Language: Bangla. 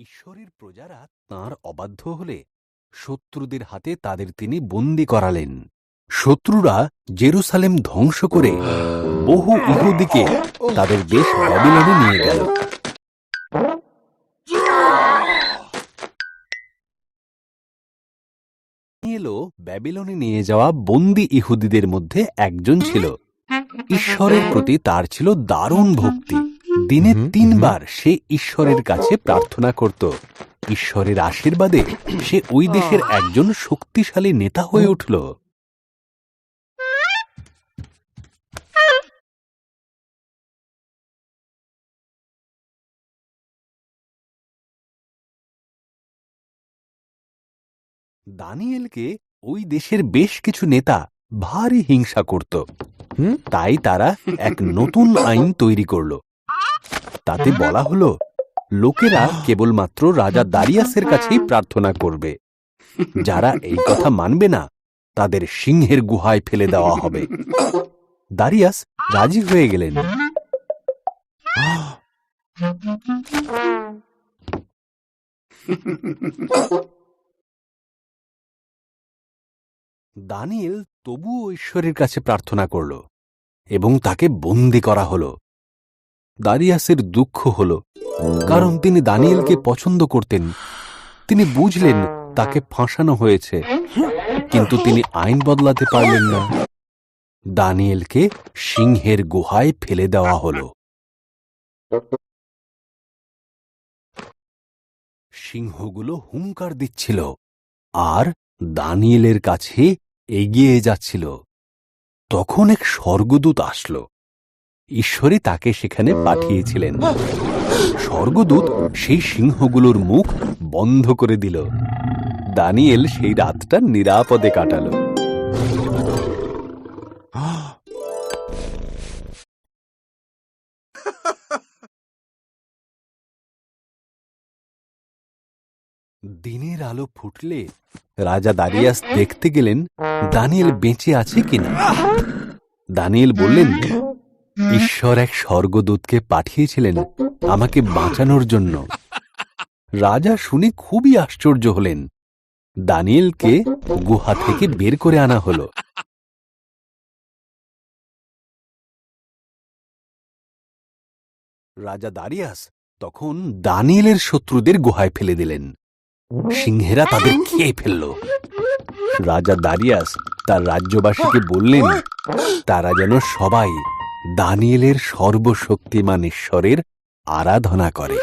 ঈশ্বরের প্রজারা তাঁর অবাধ্য হলে শত্রুদের হাতে তাদের তিনি বন্দি করালেন। শত্রুরা জেরুসালেম ধ্বংস করে বহু ইহুদিকে তাদের দেশ ব্যাবিলনে নিয়ে গেল। এলো ব্যাবিলনে নিয়ে যাওয়া বন্দি ইহুদিদের মধ্যে একজন ছিল। ঈশ্বরের প্রতি তার ছিল দারুণ ভক্তি। দিনে তিনবার সে ঈশ্বরের কাছে প্রার্থনা করত। ঈশ্বরের আশীর্বাদে সে ওই দেশের একজন শক্তিশালী নেতা হয়ে উঠল। দানিয়েলকে ওই দেশের বেশ কিছু নেতা ভারী হিংসা করত। হুম? তাই তারা এক নতুন আইন তৈরি করল। তাতে বলা হলো, লোকেরা কেবলমাত্র রাজা দারিয়াসের কাছেই প্রার্থনা করবে। যারা এই কথা মানবে না, তাদের সিংহের গুহায় ফেলে দেওয়া হবে। দারিয়াস রাজি হয়ে গেলেন। দানিয়েল তবুও ঈশ্বরের কাছে প্রার্থনা করল এবং তাকে বন্দি করা হল। দারিয়াসের দুঃখ হল, কারণ তিনি দানিয়েলকে পছন্দ করতেন। তিনি বুঝলেন তাকে ফাঁসানো হয়েছে, কিন্তু তিনি আইন বদলাতে পারলেন না। দানিয়েলকে সিংহের গুহায় ফেলে দেওয়া হল। সিংহগুলো হুঙ্কার দিচ্ছিল, আর দানিয়েলের কাছে এগিয়ে যাচ্ছিল। তখন এক স্বর্গদূত আসল। ঈশ্বরই তাকে সেখানে পাঠিয়েছিলেন। স্বর্গদূত সেই সিংহগুলোর মুখ বন্ধ করে দিল। দানিয়েল সেই রাতটা নিরাপদে কাটালো। দিনের আলো ফুটলে রাজা দারিয়াস দেখতে গেলেন দানিয়েল বেঁচে আছে কিনা। দানিয়েল বললেন ঈশ্বর এক স্বর্গদূতকে পাঠিয়েছিলেন আমাকে বাঁচানোর জন্য। রাজা শুনে খুবই আশ্চর্য হলেন। দানিয়েলকে গুহা থেকে বের করে আনা হলো। রাজা দারিয়াস তখন দানিয়েলের শত্রুদের গুহায় ফেলে দিলেন। সিংহেরা তাদের খেয়ে ফেলল। রাজা দারিয়াস তার রাজ্যবাসীকে বললেন, তারা যেন সবাই দানিয়েলের সর্বশক্তিমান ঈশ্বরের আরাধনা করে।